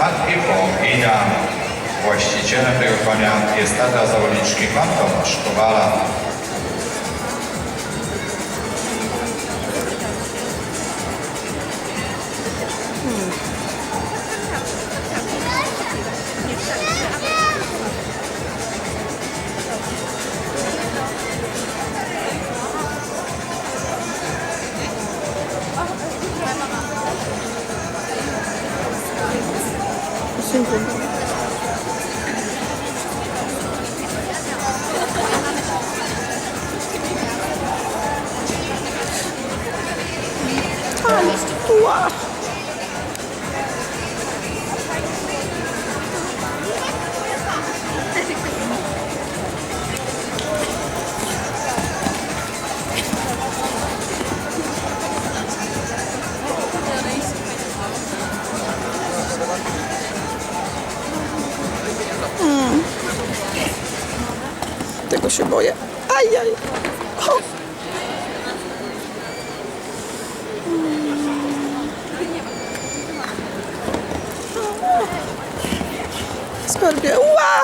matki Wołomina. Właścicielem tego konia jest tata zawodniczki pan Tomasz Kowala. Ła. Mm. Tego się boję. Ajaj. O. Skarbie. Ła!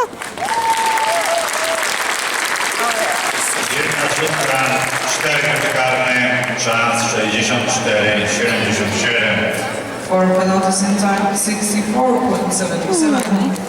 Jedna rzutka, cztery karne, czas 64-77. For penalty in time 64.77.